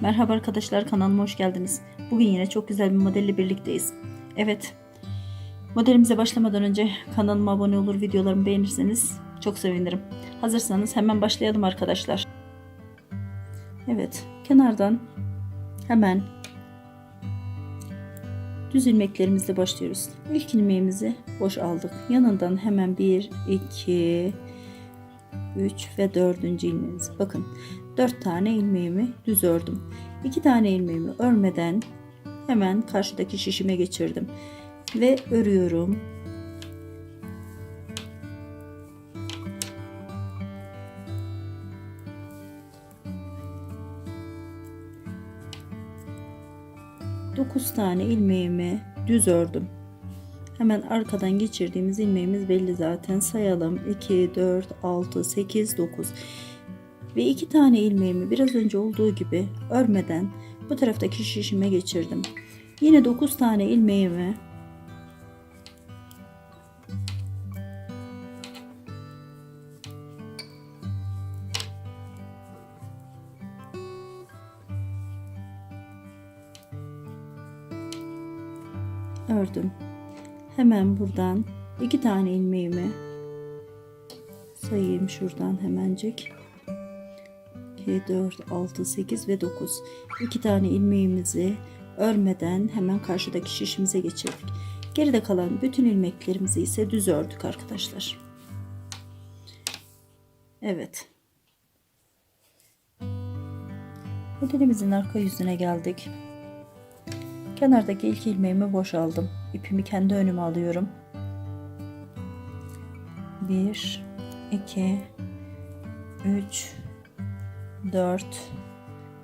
Merhaba arkadaşlar kanalıma hoş geldiniz. Bugün yine çok güzel bir modelle birlikteyiz. Evet. Modelimize başlamadan önce kanalıma abone olur, videolarımı beğenirseniz çok sevinirim. Hazırsanız hemen başlayalım arkadaşlar. Evet, kenardan hemen düz ilmeklerimizle başlıyoruz. İlk ilmeğimizi boş aldık. Yanından hemen 1, 2, 3 ve 4. ilmeğimiz. Bakın 4 tane ilmeğimi düz ördüm. 2 tane ilmeğimi örmeden hemen karşıdaki şişime geçirdim. Ve örüyorum. Dokuz tane ilmeğimi düz ördüm. Hemen arkadan geçirdiğimiz ilmeğimiz belli zaten. Sayalım. 2, 4, 6, 8, 9. Ve iki tane ilmeğimi biraz önce olduğu gibi örmeden bu taraftaki şişime geçirdim. Yine 9 tane ilmeğimi ördüm. Hemen buradan iki tane ilmeğimi sayayım şuradan hemencik. 2, 4, 6, 8 ve 9. İki tane ilmeğimizi örmeden hemen karşıdaki şişimize geçirdik. Geride kalan bütün ilmeklerimizi ise düz ördük arkadaşlar. Evet. Modelimizin arka yüzüne geldik. Kenardaki ilk ilmeğimi boşaldım. İpimi kendi önüme alıyorum. 1 2 3 4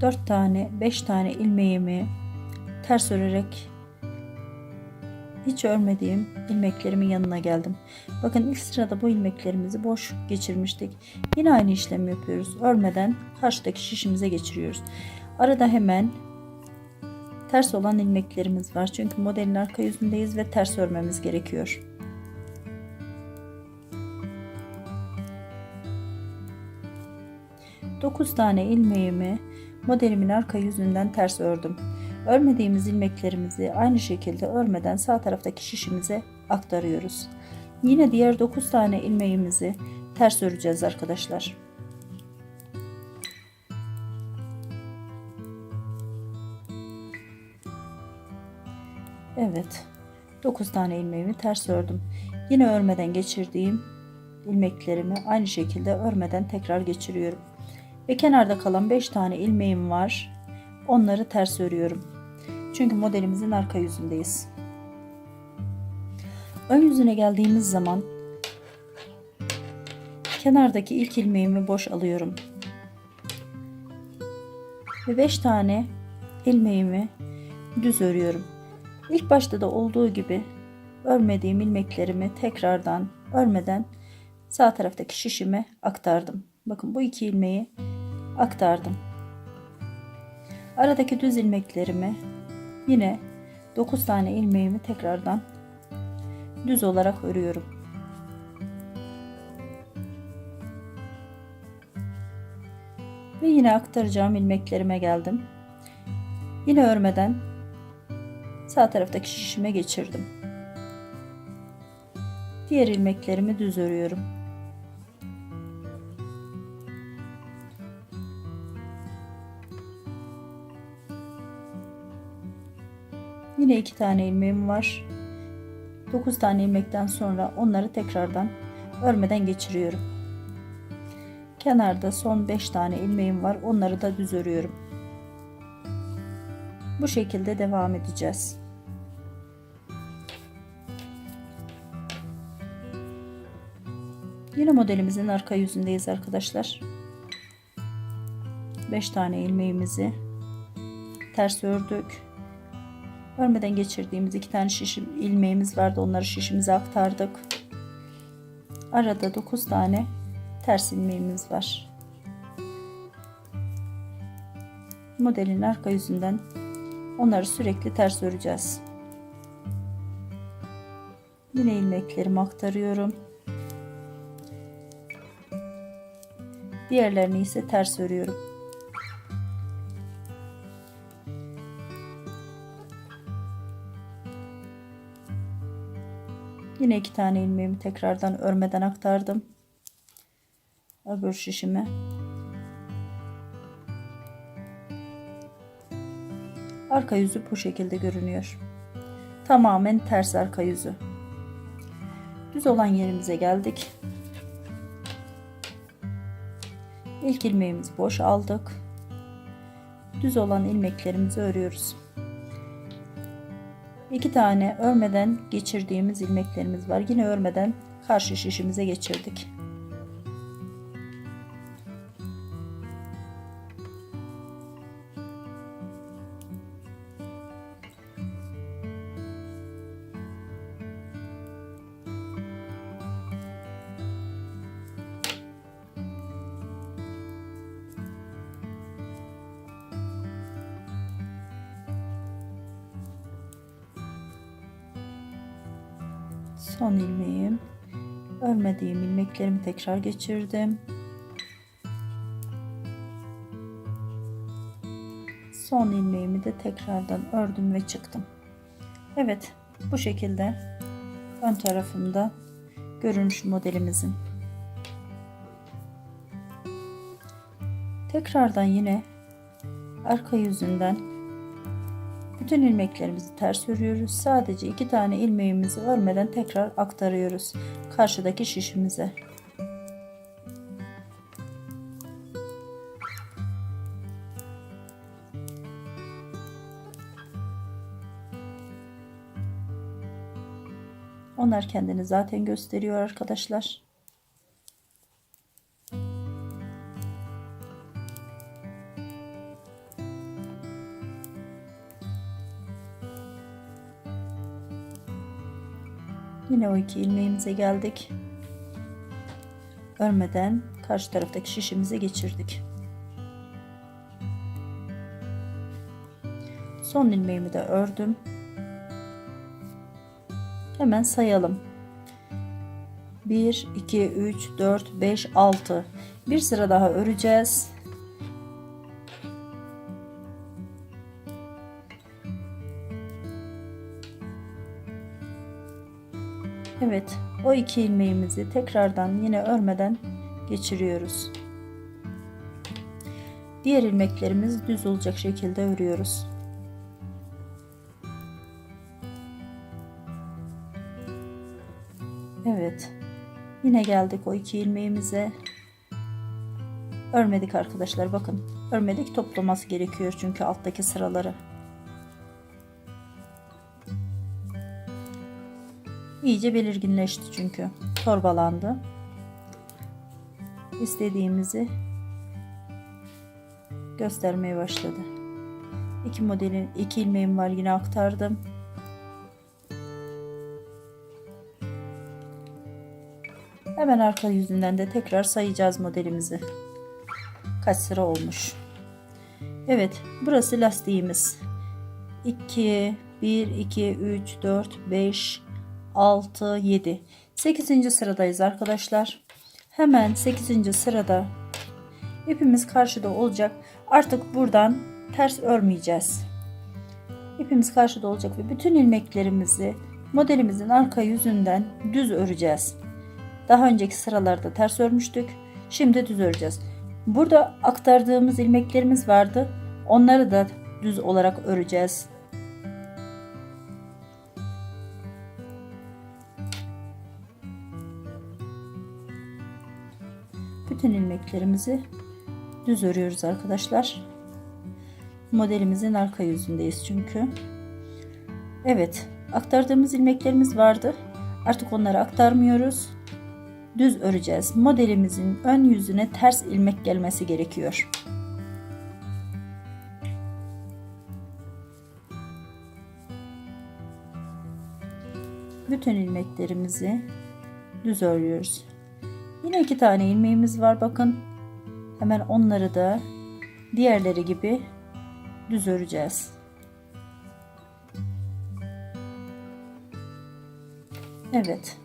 4 tane 5 tane ilmeğimi ters örerek hiç örmediğim ilmeklerimin yanına geldim. Bakın ilk sırada bu ilmeklerimizi boş geçirmiştik. Yine aynı işlemi yapıyoruz. Örmeden karşıdaki şişimize geçiriyoruz. Arada hemen ters olan ilmeklerimiz var. Çünkü modelin arka yüzündeyiz ve ters örmemiz gerekiyor. Dokuz tane ilmeğimi modelimin arka yüzünden ters ördüm. Örmediğimiz ilmeklerimizi aynı şekilde örmeden sağ taraftaki şişimize aktarıyoruz. Yine diğer 9 tane ilmeğimizi ters öreceğiz arkadaşlar. Evet. 9 tane ilmeğimi ters ördüm. Yine örmeden geçirdiğim ilmeklerimi aynı şekilde örmeden tekrar geçiriyorum. Ve kenarda kalan 5 tane ilmeğim var. Onları ters örüyorum. Çünkü modelimizin arka yüzündeyiz. Ön yüzüne geldiğimiz zaman kenardaki ilk ilmeğimi boş alıyorum. Ve 5 tane ilmeğimi düz örüyorum. İlk başta da olduğu gibi örmediğim ilmeklerimi tekrardan örmeden sağ taraftaki şişime aktardım. Bakın bu iki ilmeği aktardım. Aradaki düz ilmeklerimi yine 9 tane ilmeğimi tekrardan düz olarak örüyorum. Ve yine aktaracağım ilmeklerime geldim. Yine örmeden sağ taraftaki şişime geçirdim. Diğer ilmeklerimi düz örüyorum. Yine iki tane ilmeğim var. 9 tane ilmekten sonra onları tekrardan örmeden geçiriyorum. Kenarda son 5 tane ilmeğim var. Onları da düz örüyorum. Bu şekilde devam edeceğiz. Yine modelimizin arka yüzündeyiz arkadaşlar. 5 tane ilmeğimizi ters ördük. Örmeden geçirdiğimiz iki tane şişim ilmeğimiz vardı. Onları şişimize aktardık. Arada 9 tane ters ilmeğimiz var. Modelin arka yüzünden onları sürekli ters öreceğiz. Yine ilmeklerimi aktarıyorum. Diğerlerini ise ters örüyorum. Yine iki tane ilmeğimi tekrardan örmeden aktardım. Öbür şişime. Arka yüzü bu şekilde görünüyor. Tamamen ters arka yüzü. Düz olan yerimize geldik. İlk ilmeğimizi boş aldık. Düz olan ilmeklerimizi örüyoruz. İki tane örmeden geçirdiğimiz ilmeklerimiz var. Yine örmeden karşı şişimize geçirdik. Örmediğim ilmeklerimi tekrar geçirdim. Son ilmeğimi de tekrardan ördüm ve çıktım. Evet, bu şekilde ön tarafında görünüş modelimizin. Tekrardan yine arka yüzünden bütün ilmeklerimizi ters örüyoruz. Sadece iki tane ilmeğimizi örmeden tekrar aktarıyoruz karşıdaki şişimize. Onlar kendini zaten gösteriyor arkadaşlar. Yine o iki ilmeğimize geldik. Örmeden karşı taraftaki şişimize geçirdik. Son ilmeğimi de ördüm. Hemen sayalım. 1, 2, 3, 4, 5, 6. Bir sıra daha öreceğiz. Evet, o iki ilmeğimizi tekrardan yine örmeden geçiriyoruz. Diğer ilmeklerimiz düz olacak şekilde örüyoruz. Evet. Yine geldik o iki ilmeğimize. Örmedik arkadaşlar bakın. Örmedik toplaması gerekiyor çünkü alttaki sıraları. İyice belirginleşti çünkü. Torbalandı. İstediğimizi göstermeye başladı. İki modelin iki ilmeğim var yine aktardım. Hemen arka yüzünden de tekrar sayacağız modelimizi. Kaç sıra olmuş. Evet burası lastiğimiz. 2, 1, 2, 3, 4, 5, 6, 7. 8. sıradayız arkadaşlar. Hemen 8. sırada ipimiz karşıda olacak. Artık buradan ters örmeyeceğiz. İpimiz karşıda olacak ve bütün ilmeklerimizi modelimizin arka yüzünden düz öreceğiz. Daha önceki sıralarda ters örmüştük. Şimdi düz öreceğiz. Burada aktardığımız ilmeklerimiz vardı. Onları da düz olarak öreceğiz. Bütün ilmeklerimizi düz örüyoruz arkadaşlar. Modelimizin arka yüzündeyiz çünkü. Evet, aktardığımız ilmeklerimiz vardı. Artık onları aktarmıyoruz. Düz öreceğiz. Modelimizin ön yüzüne ters ilmek gelmesi gerekiyor. Bütün ilmeklerimizi düz örüyoruz. Yine iki tane ilmeğimiz var bakın. Hemen onları da diğerleri gibi düz öreceğiz. Evet.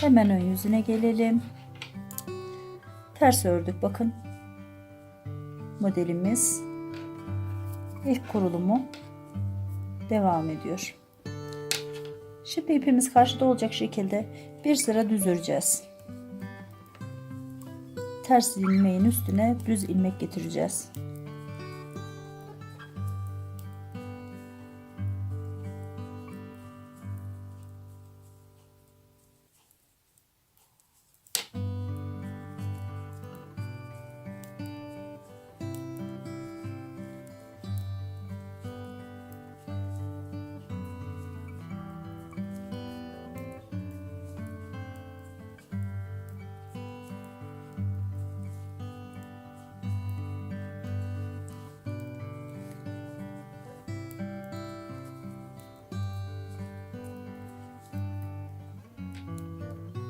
Hemen ön yüzüne gelelim. Ters ördük bakın. Modelimiz ilk kurulumu devam ediyor. Şimdi ipimiz karşıda olacak şekilde bir sıra düz öreceğiz. Ters ilmeğin üstüne düz ilmek getireceğiz.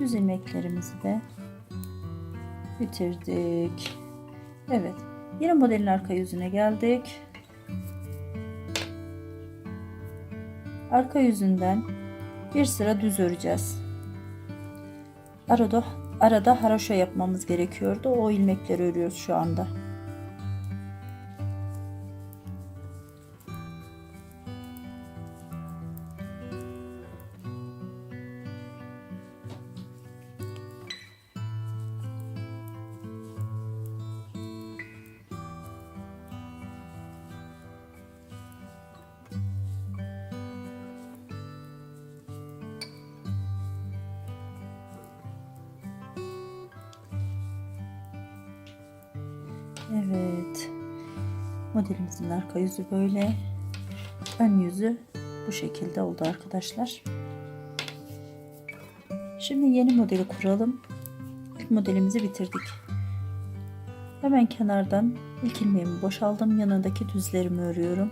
Düz ilmeklerimizi de bitirdik. Evet. Yine modelin arka yüzüne geldik. Arka yüzünden bir sıra düz öreceğiz. Arada arada haraşo yapmamız gerekiyordu. O ilmekleri örüyoruz şu anda. Modelimizin arka yüzü böyle. Ön yüzü bu şekilde oldu arkadaşlar. Şimdi yeni modeli kuralım. İlk modelimizi bitirdik. Hemen kenardan ilk ilmeğimi boşaldım. Yanındaki düzlerimi örüyorum.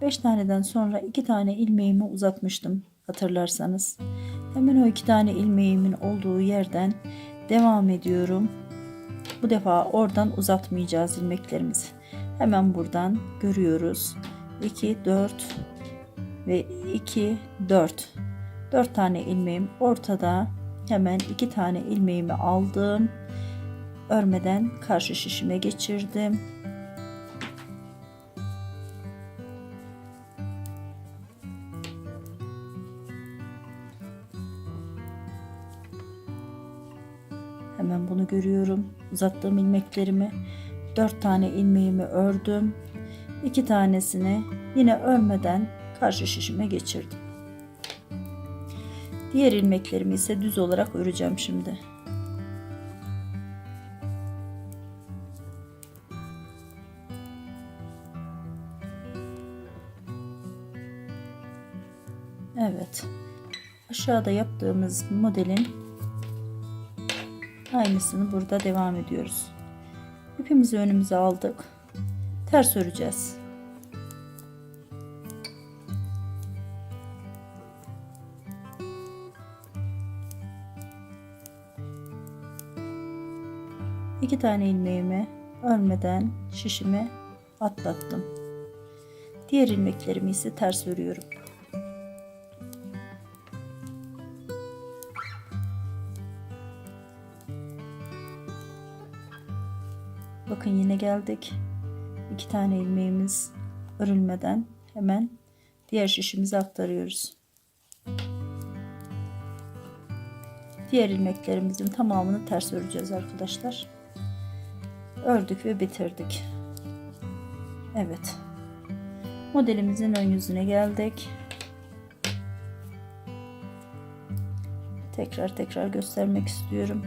5 taneden sonra 2 tane ilmeğimi uzatmıştım hatırlarsanız. Hemen o 2 tane ilmeğimin olduğu yerden devam ediyorum. Bu defa oradan uzatmayacağız ilmeklerimizi. Hemen buradan görüyoruz. 2 4 ve 2 4. 4 tane ilmeğim ortada. Hemen 2 tane ilmeğimi aldım. Örmeden karşı şişime geçirdim. Görüyorum. Uzattığım ilmeklerimi 4 tane ilmeğimi ördüm. 2 tanesini yine örmeden karşı şişime geçirdim. Diğer ilmeklerimi ise düz olarak öreceğim şimdi. Evet. Aşağıda yaptığımız modelin Aynısını burada devam ediyoruz. İpimizi önümüze aldık. Ters öreceğiz. İki tane ilmeğimi örmeden şişime atlattım. Diğer ilmeklerimi ise ters örüyorum. Bakın yine geldik. İki tane ilmeğimiz örülmeden hemen diğer şişimize aktarıyoruz. Diğer ilmeklerimizin tamamını ters öreceğiz arkadaşlar. Ördük ve bitirdik. Evet. Modelimizin ön yüzüne geldik. Tekrar tekrar göstermek istiyorum.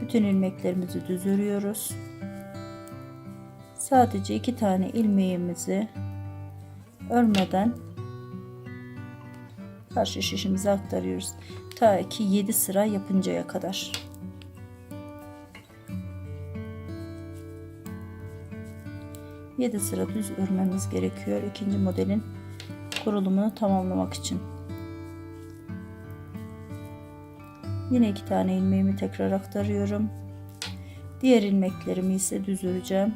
Bütün ilmeklerimizi düz örüyoruz. Sadece iki tane ilmeğimizi örmeden karşı şişimize aktarıyoruz. Ta ki 7 sıra yapıncaya kadar. Yedi sıra düz örmemiz gerekiyor ikinci modelin kurulumunu tamamlamak için. Yine iki tane ilmeğimi tekrar aktarıyorum. Diğer ilmeklerimi ise düz öreceğim.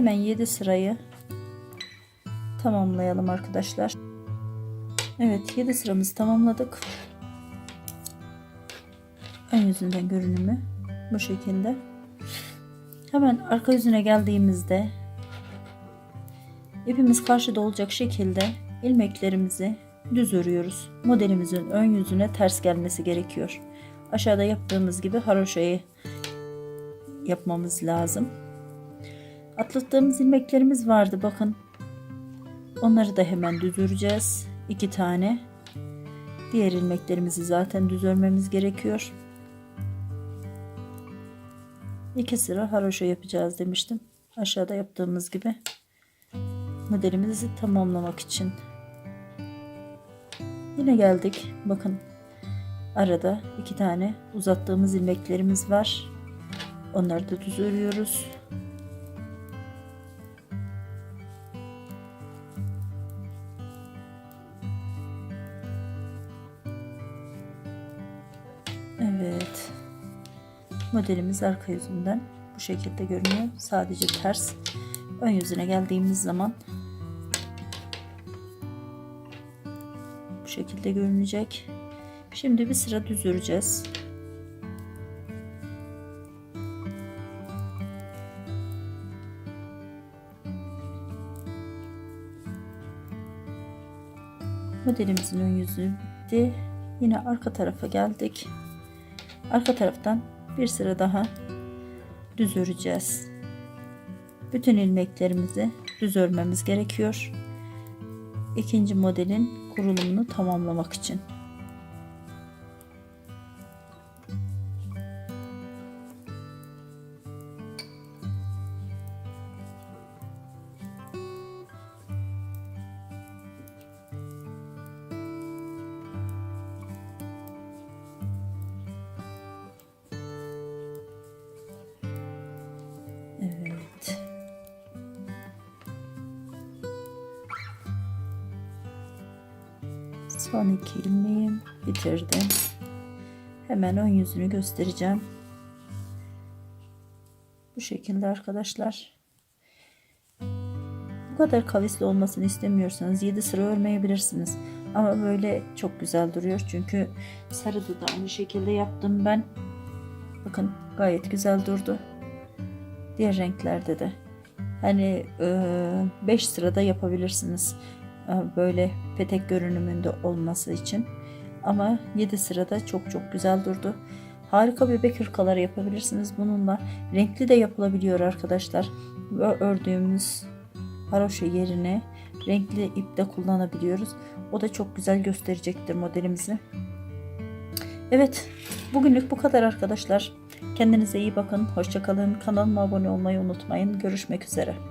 Hemen 7 sırayı tamamlayalım arkadaşlar. Evet 7 sıramızı tamamladık. Ön yüzünden görünümü bu şekilde. Hemen arka yüzüne geldiğimizde ipimiz karşıda olacak şekilde ilmeklerimizi düz örüyoruz. Modelimizin ön yüzüne ters gelmesi gerekiyor. Aşağıda yaptığımız gibi haroşayı yapmamız lazım. Atlattığımız ilmeklerimiz vardı bakın. Onları da hemen düz öreceğiz. İki tane. Diğer ilmeklerimizi zaten düz örmemiz gerekiyor. İki sıra haroşa yapacağız demiştim. Aşağıda yaptığımız gibi modelimizi tamamlamak için. Yine geldik. Bakın arada iki tane uzattığımız ilmeklerimiz var. Onları da düz örüyoruz. Evet. Modelimiz arka yüzünden bu şekilde görünüyor. Sadece ters. Ön yüzüne geldiğimiz zaman bu şekilde görünecek. Şimdi bir sıra düz öreceğiz. Modelimizin ön yüzü de yine arka tarafa geldik. Arka taraftan bir sıra daha düz öreceğiz. Bütün ilmeklerimizi düz örmemiz gerekiyor. İkinci modelin kurulumunu tamamlamak için. Son iki ilmeğim bitirdim. Hemen ön yüzünü göstereceğim. Bu şekilde arkadaşlar. Bu kadar kavisli olmasını istemiyorsanız 7 sıra örmeyebilirsiniz. Ama böyle çok güzel duruyor. Çünkü sarıda da aynı şekilde yaptım ben. Bakın gayet güzel durdu. Diğer renklerde de. Hani 5 sırada yapabilirsiniz. E, böyle petek görünümünde olması için. Ama 7 sırada çok çok güzel durdu. Harika bebek hırkaları yapabilirsiniz bununla. Renkli de yapılabiliyor arkadaşlar. Ördüğümüz haroşa yerine renkli ip de kullanabiliyoruz. O da çok güzel gösterecektir modelimizi. Evet, bugünlük bu kadar arkadaşlar. Kendinize iyi bakın. Hoşçakalın. Kanalıma abone olmayı unutmayın. Görüşmek üzere.